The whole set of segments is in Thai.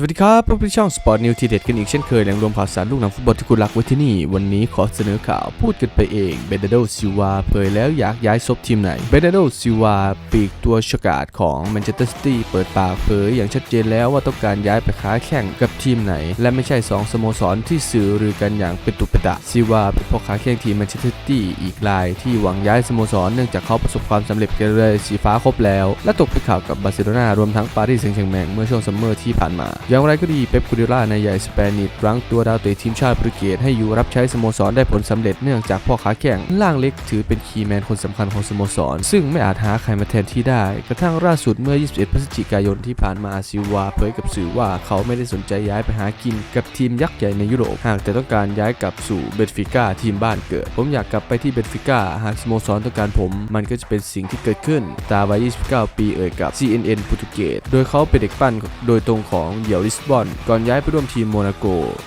สวัสดีครับพบกับช่องสปอร์ตนิวทีเด็ดกันอีกเช่นเคยแหล่งรวมข่าวสารลูกหนังฟุตบอลที่คุณรักไว้ที่นี่ วันนี้ขอเสนอข่าวพูดกันไปเองเบเดโดซิวาเผยแล้วอยากย้ายซบทีมไหนเบเดโดซิวาปีกตัวฉกาจของแมนเชสเตอร์ซิตี้เปิดปากเผยอย่างชัดเจนแล้วว่าต้องการย้ายไปค้าแข่งกับทีมไหน และไม่ใช่ 2 สโมสรที่สื่อหรือกันอย่างเป็นตุเป็นตะซิวาเป็นพ่อค้าแข่งทีมแมนเชสเตอร์ซิตี้อีกรายที่หวังย้ายสโมสรเนื่องจากเขาประสบความสำเร็จกันเลยสีฟ้าครบแล้ว และตกเป็นข่าวกับบาร์เซโลนารวมทั้งปารีสแซงต์แชร์แมงเมื่อช่วงซัมเมอร์ที่ผ่านมาอย่างไรก็ดีเป๊ปกูเดล่านายใหญ่สเปนิชรั้งตัวดาวเตะทีมชาติโปรตุเกสให้อยู่รับใช้สโมสรได้ผลสำเร็จเนื่องจากพ่อค้าแข่งล่างเล็กถือเป็นคีย์แมนคนสำคัญของสโมสร ซึ่งไม่อาจหาใครมาแทนที่ได้ กระทั่งล่าสุดเมื่อ 21 พฤศจิกายนที่ผ่านมาซิวาเผยกับสื่อว่าเขาไม่ได้สนใจย้ายไปหากินกับทีมยักษ์ใหญ่ในยุโรปหากแต่ต้องการย้ายกลับสู่เบนฟิก้าทีมบ้านเกิด ผมอยากกลับไปที่เบนฟิก้าหากสโมสรต้องการผม มันก็จะเป็นสิ่งที่เกิดขึ้นตาวัย 29 ปีเอ่ยกับ CNN โปรตุเกสโดยเขาเป็นเด็กปั้นโดยตรงของเดี่ยวลิสบอน ก่อนย้ายไปร่วมทีมโมนาโก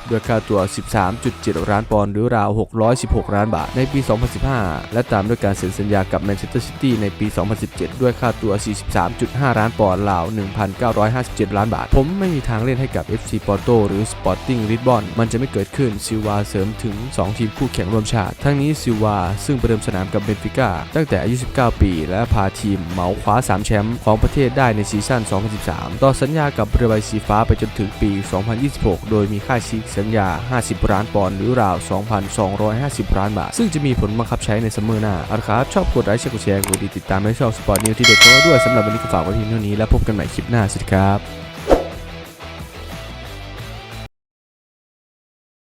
ด้วยค่าตัว 13.7 ล้านปอนด์หรือราว 616 ล้านบาทในปี 2015 และตามด้วยการเซ็นสัญญากับแมนเชสเตอร์ซิตี้ในปี 2017 ด้วยค่าตัว 43.5 ล้านปอนด์ราว 1,957 ล้านบาท ผมไม่มีทางเล่นให้กับ FC Porto หรือ Sporting Lisbon มันจะไม่เกิดขึ้นซิลวาเสริมถึง 2 ทีมคู่แข่งร่วมชาติ ทั้งนี้ซิลวาซึ่งประเดิมสนามกับเบนฟิก้าตั้งแต่อายุ 19 ปี และพาทีมเหมาคว้า 3 แชมป์ของประเทศได้ในซีซั่น 2013 ต่อสัญญากับเรือใบสีฟ้าไปจนถึงปี 2026 โดยมีค่าชีกสัญญา 50 ล้านปอนด์หรือราว 2,250 ล้านบาท ซึ่งจะมีผลบังคับใช้ในซัมเมอร์หน้าอาครับ ชอบกดไลค์แชร์กดแชร์กดติดตามให้ช่องสปอร์ตนิวที่เด็ดของเราด้วยสำหรับวันนี้ก็ฝากไว้ที่เท่านี้แล้วพบกันใหม่คลิปหน้าสวัสดีครับ